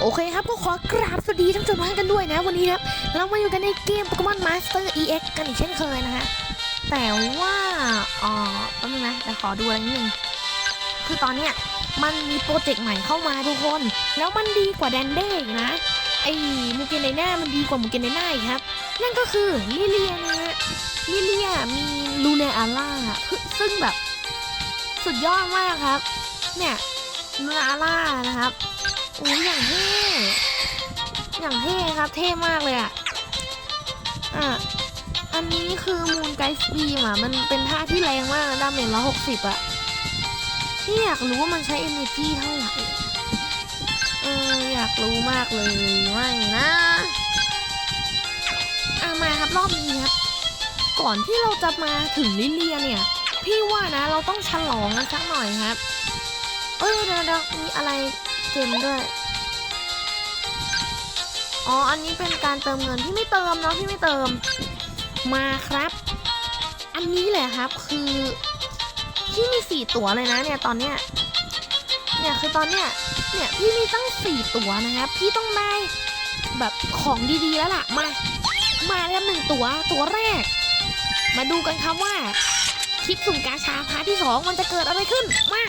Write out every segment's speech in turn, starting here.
โอเคครับก็ขอกราบสวัสดีท่านผู้ชมทุกท่านกันด้วยนะ วันนี้ครับ เรามาอยู่กันในเกม Pokemon Master EX กันอีกเช่นเคยนะฮะแต่ว่าอ๋อแป๊บนึงนะเดี๋ยวขอดูอะไรนิดนึงคือตอนเนี้ยมันมีโปรเจกต์ใหม่เข้ามาทุกคน แล้วมันดีกว่าแดนเด้อีกนะไอ้มูเกนไดน่ามันดีกว่ามูเกนไดน่าครับ นั่นก็คือลิเลียนะฮะลิเลียมีลูเนอาร่าซึ่งแบบ สุดยอดมากครับ เนี่ยลูเนอาร่านะครับ โอ้ยอย่างเท่อย่างเท่ครับ เท่มากเลยอะอะอันนี้คือมูนไกส์บีมอะ มันเป็นท่าที่แรงมากนะดาเมจละหกสิบอะที่อยากรู้ว่ามันใช้ energy เท่าไหร่ เอออยากรู้มากเลยไม่นะอะมาครับรอบนี้ครับ ก่อนที่เราจะมาถึงลิเลียเนี่ย พี่ว่านะเราต้องฉลองกันสักหน่อยครับ เอ้ยเดี๋ยวเดี๋ยวมีอะไร เกมด้วย อ๋อ อันนี้เป็นการเติมเงินที่ไม่เติมเนาะที่ไม่เติม มาครับ อันนี้แหละครับคือพี่มีสี่ตั๋วเลยนะเนี่ยตอนเนี้ย เนี่ยคือตอนเนี้ย เนี่ยพี่มีตั้งสี่ตั๋วนะครับพี่ต้องได้แบบของดีๆแล้วล่ะ มา มาแล้วหนึ่งตั๋วตั๋วแรก มาดูกันครับว่าคลิปสุ่มกาชาพาร์ทที่สองมันจะเกิดอะไรขึ้น มา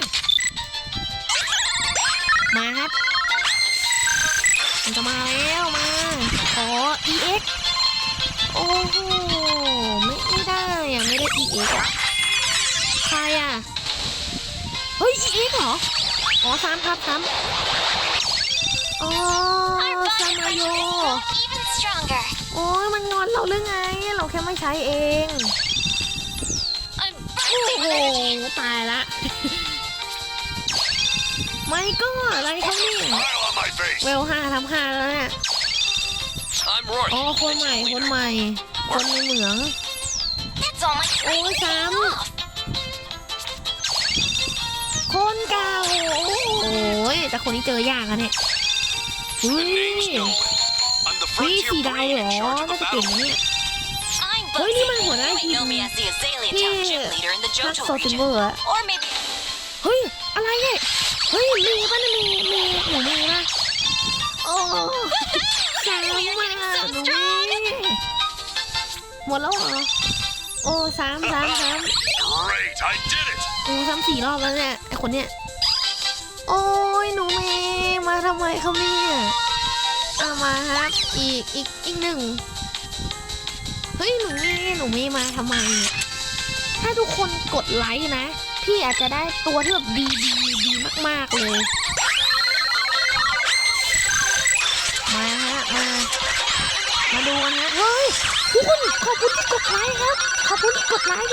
มาครับ มันจะมาแล้วมา ขอ EX โอ้โห ไม่ได้อะไม่ได้ EX อะใครอะเฮ้ย EX เหรอ อ๋อซ้ำครับซ้ำอ๋อซามาโยโอ้ยมันงอนเราหรือไง เราแค่ไม่ใช้เอง โอ้โห ตายละ ไม่ก็อะไรเขาเนี่ย Smile on my face. เวลห้าทำห้าแล้วเนี่ย I'm Roy. อ๋อคนใหม่คนใหม่ คนในเหมือง That's all my Oh, training Sam. paying off. คนเก่า โอ้ยแต่คนนี้เจอยากอะเนี่ยเฮ้ย Name's Nolan. I'm the เฮ้ย frontier สีดาว brain เหร in อ charge of น่า the จะเก่ง battle. นะเนี่ย I'm Ôi, Bugsy. nhưng mà của nó You thì- might know me as the Azalea Thì- Township leader in the ทัก Johto โซซินเวอ region. ร์อะ Or maybe เฮ้ยอะไรเนี่ย เฮ้ยมีป่ะเนี่ยมีมีหนูมีป่ะโอ้สามมาหนูมีหมดแล้วเหรอโอ้สามสามสาม Great, I did it. โอ้ทำสี่รอบแล้วเนี่ยไอคนเนี้ยโอ้ยหนูเมย์มาทำไมเขาเนี่ยเอามาครับอีกอีกอีกหนึ่งเฮ้ยหนูเมย์หนูเมย์มาทำไมเนี่ยถ้าทุกคนกดไลค์นะ พี่อาจจะได้ตัวที่แบบดีดี มาก ๆ เลย มาฮะ มา มาดูกันนะเฮ้ยทุกคนขอบคุณที่กดไลค์ครับ ขอบคุณที่กดไลค์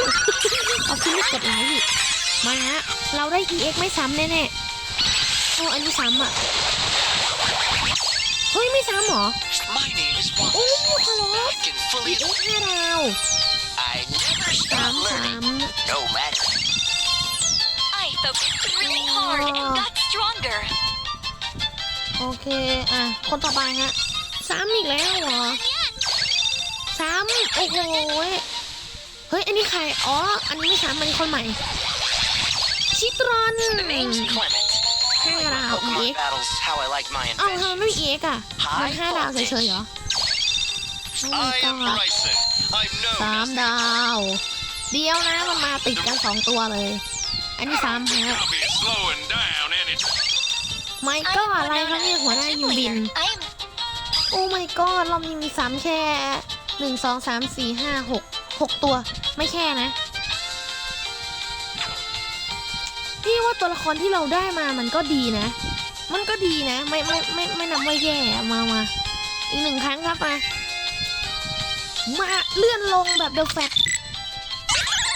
ขอบคุณที่กดไลค์มาฮะ เราได้ EX ไม่ซ้ำแน่ๆโอ้อันนี้ซ้ำอะ เฮ้ย ไม่ซ้ำเหรอ My name is โอ้ยขอร้อง I can fully. EX ห้าดาว I never ซ้ำ stop ซ้ learning, no matter. I focused really hard and got stronger. ำโอเค อะ คนต่อไปฮะ ซ้ำอีกแล้วเหรอ ซ้ำ โอ้โหยเฮ้ย อันนี้ใคร อ๋อ อันนี้ไม่ซ้ำอันนี้คนใหม่ ชิตรอน The name's Clement. I like my Wow, Pokemon EX. battles how I like my เอ้าทำไม invention. ไม่มี EX อะมันห้าดาวเฉยๆเหรอโอ้ I am ก็ Bryson. I'm สาม known as ดาว เดียวนะมันมาติดกันสองตัวเลย อันนี้สามครับ I'll be slowing down any ไม่ก็อะไรครับเนี่ยหัวหน้ายิมบิน I'm โอ้ไม่ก็รอบนี้มีซ้ำแค่หนึ่งสองสามสี่ห้าหกหกตัว ไม่แค่นะ พี่ว่าตัวละครที่เราได้มามันก็ดีนะ มันก็ดีนะ ไม่ไม่ไม่ไม่นับว่าแย่อะมามาอีกหนึ่งครั้งครับมา มาเลื่อนลงแบบเดอะแฟต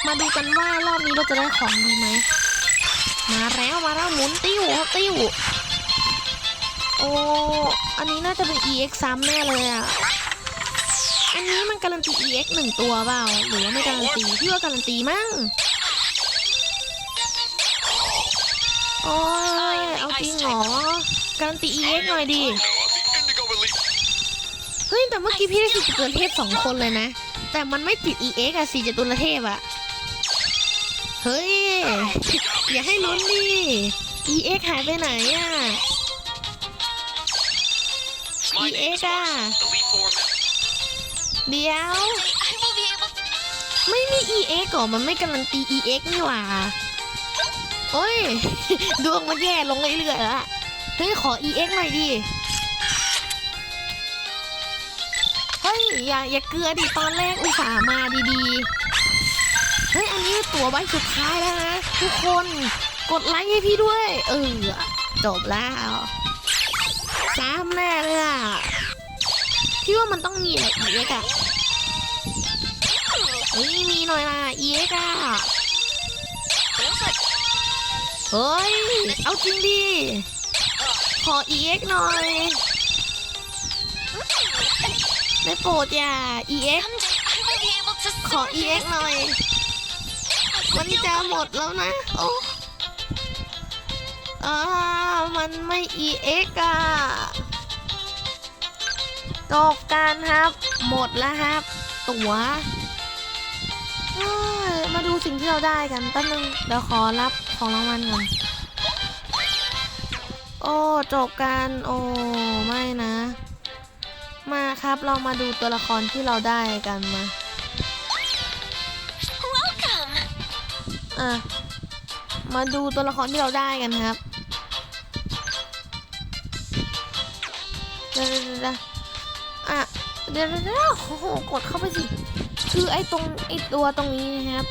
มาดูกันว่ารอบนี้เราจะได้ของดีไหม มาแล้วมาแล้วหมุนติ้วติ้วโอ้อันนี้น่าจะเป็น EX ซ้ำแน่เลยอะอันนี้มันการันตี EX หนึ่งตัวเปล่าหรือว่าไม่การันตีพี่ว่าการันตีมั้งโอ้ยเอาจริงเหรอการันตี EX หน่อยดิเฮ้ยแต่เมื่อกี้พี่ได้สี่จตุรเทพสองคนเลยนะ แต่มันไม่ติด EX อะสี่จตุรเทพอะ เฮ้ย อย่าให้ลุ้นดิ EX หายไปไหนอะ EX อะ เดี๋ยว ไม่มี EX ก่อมันไม่การันตี EX นี่หว่า โอ้ย ดวงมันแย่ลงเรื่อยๆแล้วเฮ้ย ขอ EX หน่อยดิ เฮ้ย อย่าอย่าเกลือดิตอนแรกอุตส่าห์มาดีๆ เฮ้ย อันนี้ตัวใบสุดท้ายแล้วนะทุกคนกดไลค์ให้พี่ด้วย เออ จบแล้วซ้ำแน่เลยอะพี่ว่ามันต้องมีอะไร EX อะเฮ้ยมีหน่อยล่ะ EX อะเฮ้ย เอาจริงดิ ขอ EX หน่อยได้โปรดอย่า EX ขอ EX หน่อย มันจะหมดแล้วนะ โอ้อ่ามันไม่ EX อะจบการครับ หมดแล้วครับ ตั๋วมาดูสิ่งที่เราได้กันแป๊บนึงเดี๋ยวขอรับของรางวัลก่อน โอ้จบการโอ้ไม่นะ มาครับเรามาดูตัวละครที่เราได้กันมา อะ มาดูตัวละครที่เราได้กันครับเดี๋ยวเดี๋ยวเดี๋ยวอะเดี๋ยวโอ้โหกดเข้าไปสิ คือไอ้ตรงไอ้ตัวตรงนี้นะครับ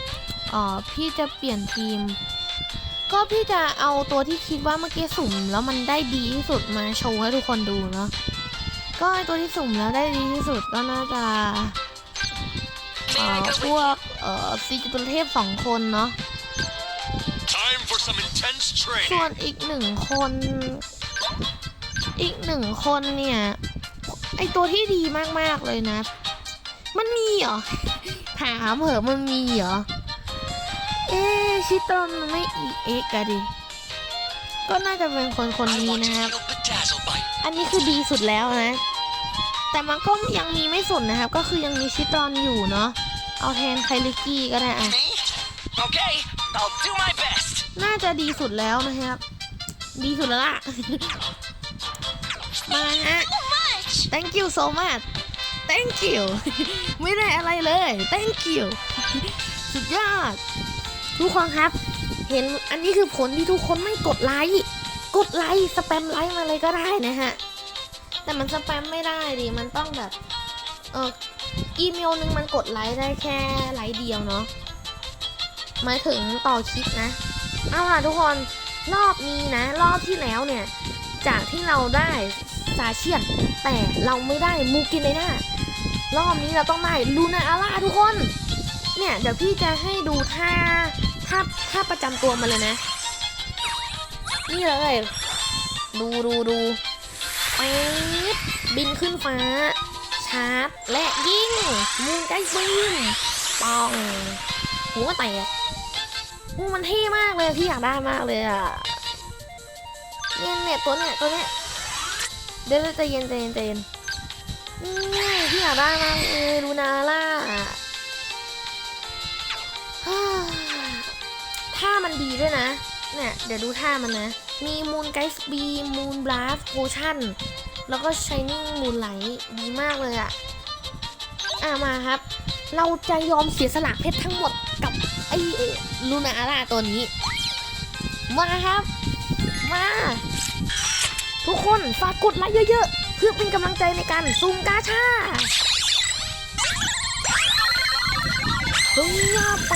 อ๋อพี่จะเปลี่ยนทีม ก็พี่จะเอาตัวที่คิดว่าเมื่อกี้สุ่ม แล้วมันได้ดีที่สุดมาโชว์ให้ทุกคนดูเนาะก็ไอ้ตัวที่สุ่มแล้วได้ดีที่สุดก็น่าจะเอ่อพวกเอ่อซีจตุรเทพสองคนเนาะ ส่วน training. อีกหนึ่งคน อีกหนึ่งคนเนี่ย ไอตัวที่ดีมากๆเลยนะ มันมีเหรอ ถามเหอะมันมีเหรอ เอ๊ะชิตรอนมันไม่อีเอ็กอะดิ ก็น่าจะเป็นคนคนนี้นะครับ bedazzled by อันนี้คือดีสุดแล้วนะ แต่มันก็ยังมีไม่สุดนะครับ ก็คือยังมีชิตรอนอยู่เนาะ เอาแทนไคลิกกี้ก็ได้อะ me. Okay, I'll do my best. น่าจะดีสุดแล้วนะครับ ดีสุดแล้วล่ะ มาฮะ So much. thank you so much thank you ไม่ได้อะไรเลย thank you สุดยอด ทุกคนครับ เห็นอันนี้คือผลที่ทุกคนไม่กดไลค์กดไลค์สแปมไลค์มาเลยก็ได้นะฮะ แต่มันสแปมไม่ได้ดิมันต้องแบบ เอออีเมลหนึ่งมันกดไลค์ได้แค่ไลค์เดียวเนาะหมายถึงต่อคลิปนะ เอาล่ะทุกคนรอบนี้นะ รอบที่แล้วเนี่ย จากที่เราได้ซาเชียน แต่เราไม่ได้มูกินเลยนะรอบนี้เราต้องได้ลูนาอาร่าทุกคน เนี่ยเดี๋ยวพี่จะให้ดูท่าท่าท่าประจำตัวมาเลยนะ นี่เลย ดูดูดูปดบินขึ้นฟ้า ชาร์จและยิงมูนไกบินปองหัวแตก อู้มันเท่มากเลยพี่อยากได้มากเลยอะเนี่ยเนี่ยตัวเนี่ยตัวเนี้ยเดี๋ยวใจเย็นใจเย็นใจเย็นนี่พี่อยากได้มากเลยลูนาล่าฮ่าท่ามันดีด้วยนะ เนี่ยเดี๋ยวดูท่ามันนะ มีมูนไกส์บีมูนบลัสโพชั่น แล้วก็ชายนิ่งมูนไลท์ดีมากเลยอะอะมาครับ เราจะยอมเสียสละเพชรทั้งหมด ไอ้ลูนาล่าตัวนี้ มาครับ มา ทุกคนฝากกดไลค์เยอะๆ เพื่อเป็นกำลังใจในการซูมกาชาเฮ้ยยาไป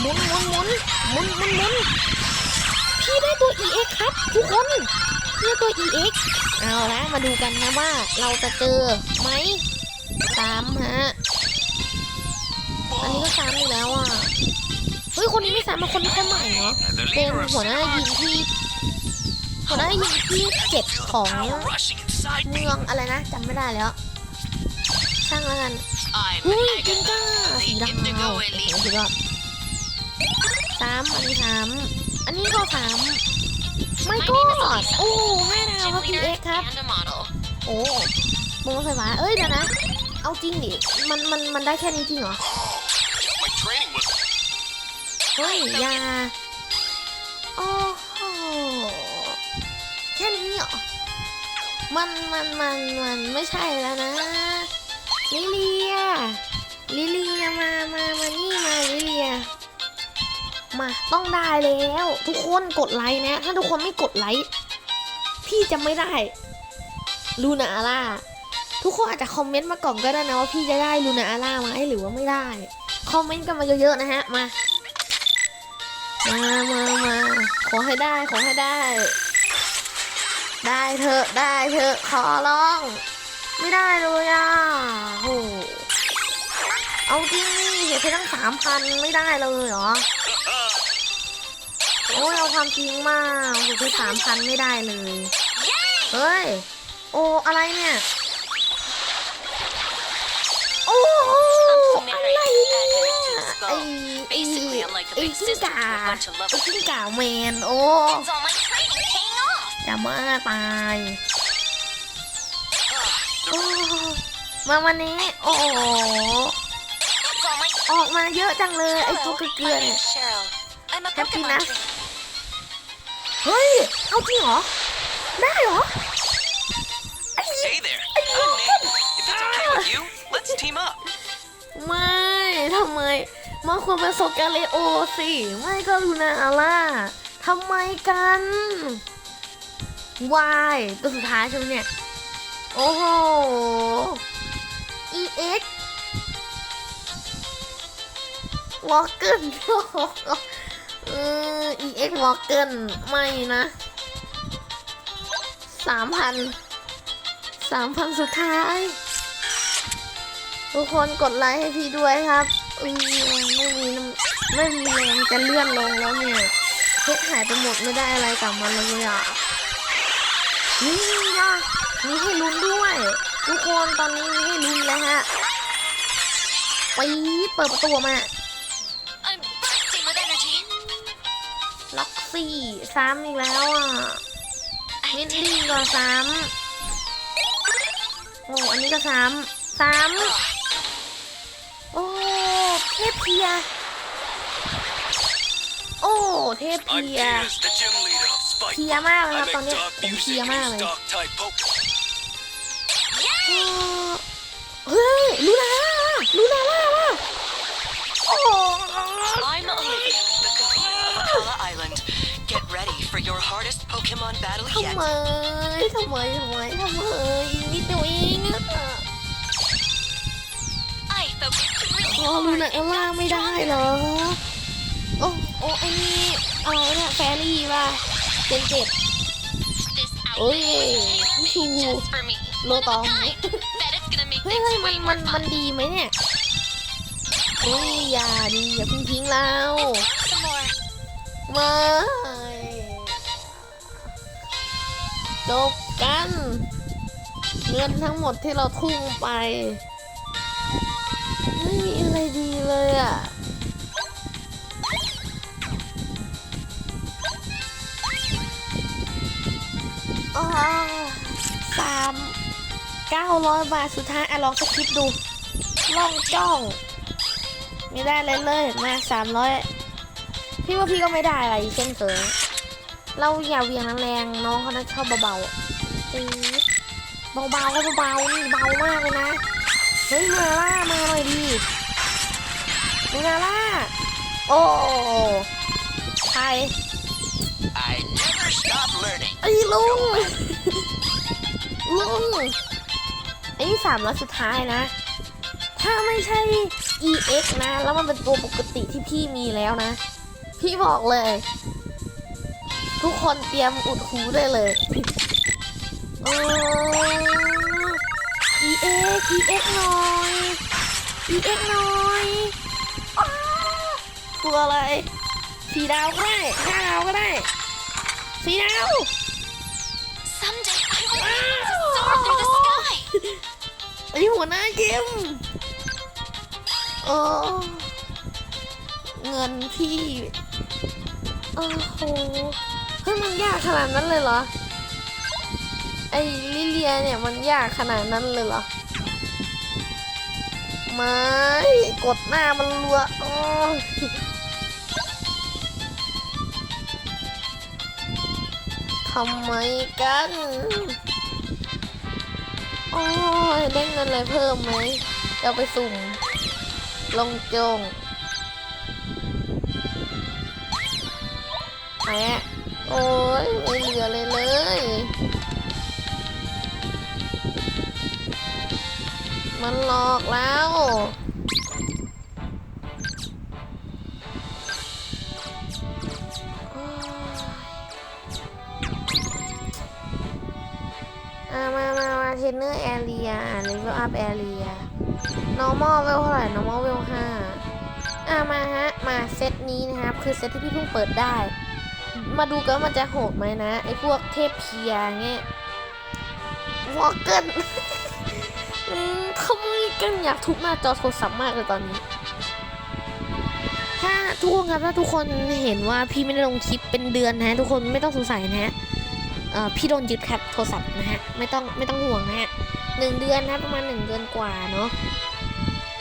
หมุนหมุนหมุนหมุนหมุนหมุนพี่ได้ตัว EX ครับทุกคนพี่ได้ตัว EX เอาละมาดูกันนะว่าเราจะเจอไหมสามฮะ อันนี้ก็สามอีกแล้วอะ เฮ้ย คนนี้ไม่สามมาคนนี้คนใหม่เนาะ The เป็น leader of หัวหน้ายิงที่หัวหน้ายิงที่เก็บของ power rushing inside เมื me. องอะไรนะจำไม่ได้แล้วช่างแล้วกัน I'm เฮ้ยจิงก้าสีดำ Indigo โอ้โห Elite. สุดยอดสามอันนี้สามอันนี้ก็สามไม่ My ก็ name is Elisa. โอ้ห้าดาวครับ Gym พี leader เอ็กครับ and a model. โอ้โมไฟฟ้าเอ้ยเดี๋ยวนะ เอาจริงดิ มัน มัน มันได้แค่นี้จริงเหรอ My training was เฮ้ยอยาโอ้โหแค่นี้เหรอมันมันมันมันไม่ใช่แล้วนะลิเลียลิเลียมามามานี่มาลิเลียมาต้องได้แล้ว ทุกคนกดไลค์นะ ถ้าทุกคนไม่กดไลค์พี่จะไม่ได้ลูนาอาร่าทุกคนอาจจะคอมเมนต์มาก่อนก็ได้นะว่าพี่จะได้ลูนาอาร่าไหมหรือว่าไม่ได้ คอมเมนต์กันมาเยอะๆนะฮะมา มามามาขอให้ได้ ขอให้ได้ ได้เถอะได้เถอะขอร้อง ไม่ได้เลยอะโหเอาจริงนี่เสียไปตั้งสามพันไม่ได้เลยเหรอ โอ้ยเอาความจริงมากเสียไปสามพันไม่ได้เลย เฮ้ย โอ้อะไรเนี่ย อ้กิ้งก่าไอ้กิ้งก่าแมนโอ้จะเมื่อตายโอ้มาวันนี้ โอ้ออกมาเยอะจังเลย ไอ้ตัวเกลือเนี่ยแฮปปี้นะ เฮ้ย เอาจริงเหรอ ได้เหรอ Hey there. I'm Nick. If it's okay with you, let's team up. ไม่ทำไม มันควรเป็นโซกาเลโอสิ ไม่ก็ลูนาอาร่าทำไมกันวายตัวสุดท้ายใช่ไหมเนี่ย โอ้โห EX วอลเกินเออ EX วอลเกินไม่นะสามพันสามพันสุดท้าย ทุกคนกดไลค์ให้พี่ด้วยครับอืม ไม่มีน้ำไม่มีแรงจะเลื่อนลงแล้วเนี่ยเพชรหายไปหมดไม่ได้อะไรกลับมาเลยอะนี่นะมีให้ลุ้นด้วย ทุกคนตอนนี้มีให้ลุ้นแล้วฮะปีเปิดประตูมาล็อกซี่ซ้ำอีกแล้วอะมิดดี้ก็ซ้ำโอ้อันนี้ก็ซ้ำซ้ำ ทพเพีย โอ้ เทพ I'm เพีย Piers, the gym leader of Spike. เพลียมากเลยครับ I ตอน make เนี้ย dog ผมเพลี music ย and มากเลย use dog type Pokemon. เฮ้ยลูนาลูนาล่าล่ะโอ้ I'm Olivia, the Kahuna of Akala Island. Get ready for your hardest Pokemon battle ทำ yet. ไมทำไมทำไมทำไมอีกนิดเดียวเอง รอลูนาเอลล่าไม่ได้เหรอ โอ้โอ้ไอ้นี่เอาเนี่ยแฟรี่ว่ะเจ็บเจ็บโอ้ยชูวโลตองเฮ้ยมันมันมันดีไหมเนี่ยโอ้ยอย่าดีอย่าพิ่งทิ้งเรามาจบกัน เงินทั้งหมดที่เราทุ่งไป เลยอะอ๋อสามเก้าร้อยบาทสุดท้ายอะลองสคริปดูล่องจ้อง ไม่ได้เลยเลยมาสามร้อยพี่ว่าพี่ก็ไม่ได้อะไรเช่นเคยเราอย่าเวียงแรงน้องเขาน่าชอบเบาๆตีเบาๆก็เบาๆนี่เบามากเลยนะ เฮ้ยมาล่ามาหน่อยดี ดูนาล่า โอ้ใคร I never stop learning. ไอ้ลุง ลุงไอ้นี่สามร้อยสุดท้ายนะ ถ้าไม่ใช่ EX นะ แล้วมันเป็นตัวปกติที่พี่มีแล้วนะ พี่บอกเลย ทุกคนเตรียมอุดหูได้เลยเออ EX EX หน่อย EX หน่อยอ้าวตัวอะไรสีดาวก็ได้ห้าดาวก็ได้สีดาว Someday I will be able to soar through the sky. ไอหัวหน้าเกมเออเงินพี่โอ้โหเฮ้ยมันยากขนาดนั้นเลยเหรอ ไอลิเลียเนี่ยมันยากขนาดนั้นเลยเหรอ ไม่ กดหน้ามันรัวโอ้ำไมกันได้เงินอะไรเพิ่มไหมจะเอาไปสุ่ม ลงจงแหมโอ้ยไม่เหลือเลยเลยมันหลอกแล้ว มามาเทรนเนอร์แอเรียเลเวลอัพแอเรีย normal เวลเท่าไหร่ normal เวลห้าอะมาฮะ มาเซตนี้นะครับ คือเซตที่พี่เพิ่งเปิดได้ มาดูกันว่ามันจะโหดไหมนะ ไอ้พวกเทพเพียเงี้ยวอลเกินอืมเขาไมกันอยากทุบหน้าจอโทรศัพท์มากเลยตอนนี้ ถ้าทุกคนครับถ้าทุกคนเห็นว่าพี่ไม่ได้ลงคลิปเป็นเดือนนะ ทุกคนไม่ต้องสงสัยนะฮะ พี่โดนยึดครับโทรศัพท์นะฮะไม่ต้องไม่ต้องห่วงนะฮะหนึ่งเดือนนะประมาณหนึ่งเดือนกว่าเนาะ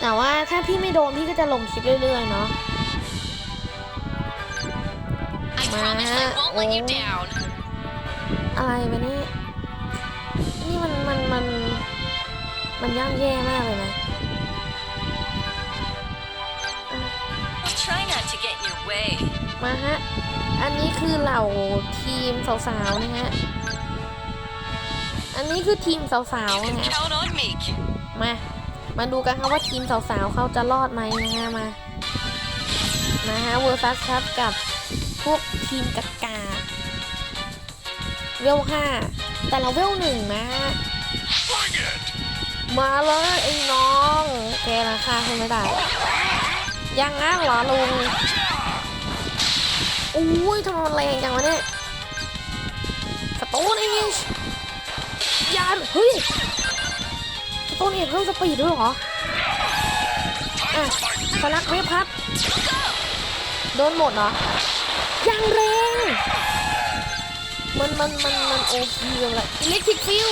แต่ว่าถ้าพี่ไม่โดนพี่ก็จะลงคลิปเรื่อยๆเนาะ I promise I won't let you down. อะไรวะเนี่ยนี่มันมันมันมันย่ำแย่มากเลยนะ I'll try not to get in your way. มาฮะ อันนี้คือเหล่าทีมสาวๆนะฮะ อันนี้คือทีมสาวๆนะฮะ มา มาดูกันครับว่าทีมสาวๆเขาจะรอดไหมนะฮะมา นะฮะเวอร์ซัสครับกับพวกทีมกากาเวลห้าแต่เราเวลหนึ่งนะฮะมาเลยไอ้น้องแกราคาคุณไม่ได้ยังงั้นเหรอลุง อุ้ยทำไมมันแรงจังวะเนี่ยสโตนเองยานเฮ้ยสโตนเองเพิ่มสปีดด้วยเหรออะสลักเวฟครับ โดนหมดเหรอ ยังแรง มันมันมันมันโอพีเลยอิเล็กทริกฟิว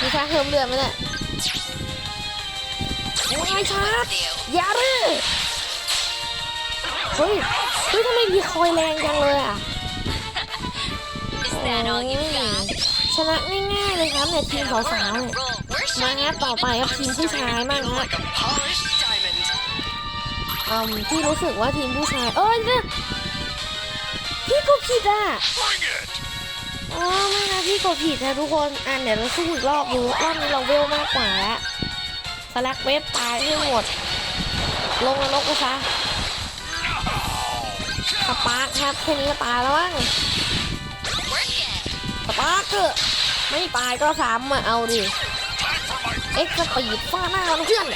มีค่าเพิ่มเลือดไหมเนี่ยโอ้ยชาร์จยาเลย เฮ้ย เฮ้ยทำไมมีคอยแรงจังเลยอะ Is that all you got? ชนะง่ายๆเลยครับเนี่ยทีม And สา we're ว on ๆ a เนี่ย roll. We're มา shining ฮะต่อ even ไปครับ more. ทีมผู้ชายมั่ง Feel ฮะ like a polished diamond. อืมพี่รู้สึกว่าทีมผู้ชายเอ้ยเนี่ยพี่กดผิดอะอ๋อไม่นะพี่กดผิดนะทุกคนอะเดี๋ยวเราสู้อีกรอบดูรอบนี้เราเวลมากกว่าแล้วสลักเว็บตายให้หมด ลงนรกไปซะ สปาร์คครับแค่นี้ก็ตายแล้วมั้งสปาร์คเถอะไม่ตายก็ซ้ำอะเอาดิ เอ็กซ์สปีดฟาดหน้าเพื่อน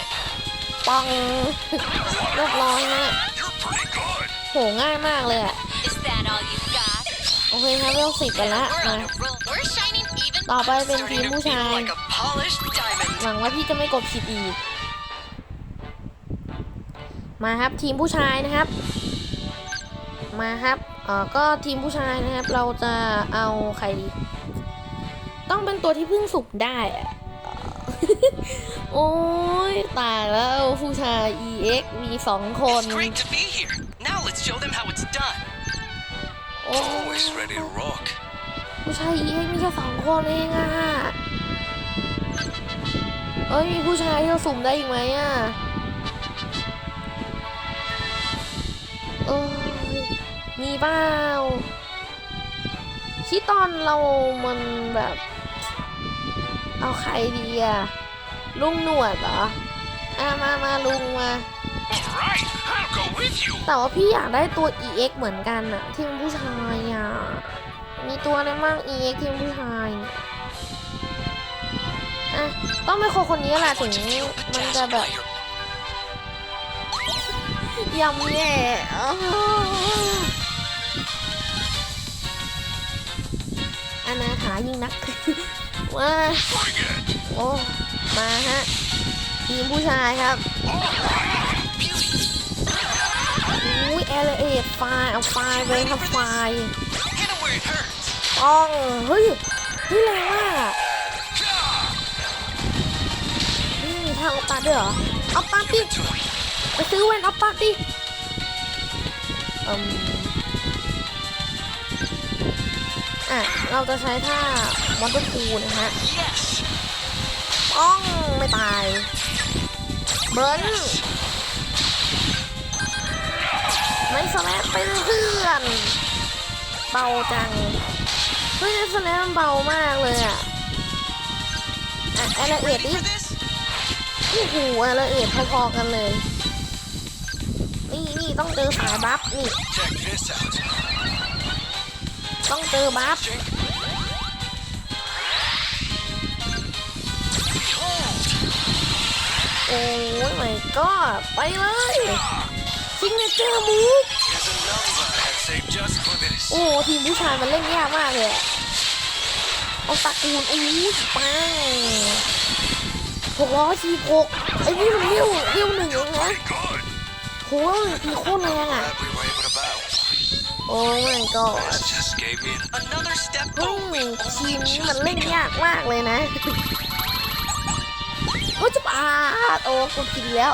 ปังเรียบร้อยฮะโหง่ายมากเลยอะโอเคครับเวลสิบกันละมาต่อไปเป็นทีมผู้ชาย หวังว่าพี่จะไม่กดผิดอีก มาครับทีมผู้ชายนะครับ มาครับเออก็ทีมผู้ชายนะครับ เราจะเอาใครดี ต้องเป็นตัวที่เพิ่งสุกได้อะโอ้ยตายแล้วผู้ชาย EX มีสองคน It's great to be here. Now let's show them how it's done. โอ้ย Always ready to rock. ผู้ชาย EX มีแค่สองคนเองอะเอ้ยมีผู้ชายที่เราสุ่มได้อีกไหมอะเอ้ย มีเปล่าที่ตอนเรามันแบบ เอาใครดีอะลุงหนวดเหรออะมามาลุงมา All right, I'll go with you. แต่ว่าพี่อยากได้ตัว EX เหมือนกันอะทีมผู้ชายอะมีตัวอะไรบ้าง EX ทีมผู้ชายเนี่ยอะต้องเป็นคนคนนี้แหละถึง Want to feel มันจะ bedazzled แบบ by your ยำแย่ อาวอนาถายิ่งนักว่าโอ้ มาฮะ ทีมผู้ชายครับอุ้ยเอลเอไฟเอาไฟไปครับไฟ Hit it where it hurts. ต้องเฮ้ย นี่แรงมากนี่มีทางเอาตัดด้วยเหรอเอาตัดดิ To it. ไปซื้อแว่นเอาตัดดิอืม อะ เราจะใช้ท่ามอนเตอร์คูนะฮะป้องไม่ตาย เบิร์นไม่สแลปไปเพื่อนเบาจังเฮ้ยสแลปมันเบามากเลยอะอะแอลเอ็ดดิโอ้โหแอลเอ็ดพอๆกันเลย นี่นี่ต้องเจอสายบัฟนี่ ต้องเจอบัฟโอ้ยไม่ก็ไปเลยซิงเนเจอร์มูฟโอ้ทีมผู้ชายมันเล่นยากมากเลยเอาตะกูลอู้ปังหกร้อยสี่หกไอ้นี่มันเลี้ยวเลี้ยวหนึ่งเองนะโหมีโคตรแรงอะ โอ้ไม่ก็ This just gave me an 嗯 Another step เฮ้ย forward. ทีมนี้มันเล่นยากมากเลยนะโอ้ยจะปาดโอ้กดผิดแล้ว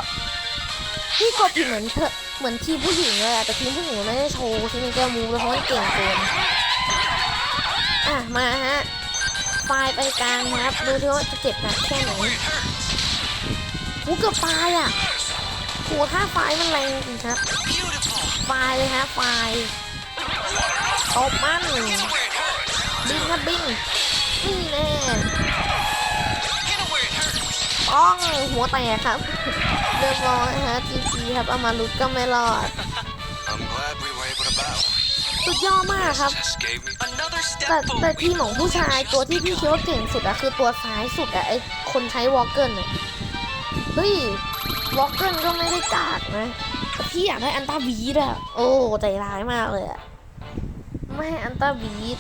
พี่กดผิดเหมือนเธอเหมือนทีมผู้หญิงเลยอะแต่ทีมผู้หญิงไม่ได้โชว์ทีมเจอมูฟเลยเพราะมันเก่งเกินอะมาฮะไฟล์ไปกลางนะครับดูซิว่าจะเจ็บหนักแค่ไหน It hurts. หูเกือบตายอะโหถ้าไฟล์มันแรงจริงครับ Beautiful. ไฟล์เลยฮะไฟล์ ตบมัน Where it hurts. บินครับบินนี่แน่ Hit him where it hurts. ป้องหัวแตกครับเรียบร้อยฮะจีจีครับเอามาลุดก็ไม่รอด I'm glad we were able to bounce. สุดยอดมากครับ Just gave me Another แต่ step แต่ forward. ทีมของผู้ชายตัวที่พี่คิดว่าเก่งสุดอะคือตัวซ้ายสุดอะไอคนใช้วอลเกิลอะเฮ้ยวอลเกิลก็ไม่ได้กากนะแต่พี่อยากได้อันต้าบีดอะโอ้ใจร้ายมากเลยอะ ไม่ให้อันต้าบีด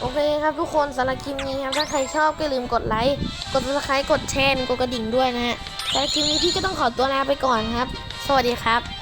โอเคครับทุกคนสำหรับคลิปนี้ครับ ถ้าใครชอบก็อย่าลืมกดไลค์ กดซับสไครต์กดแชร์กดกระดิ่งด้วยนะฮะสำหรับคลิปนี้พี่ก็ต้องขอตัวลาไปก่อนครับ สวัสดีครับ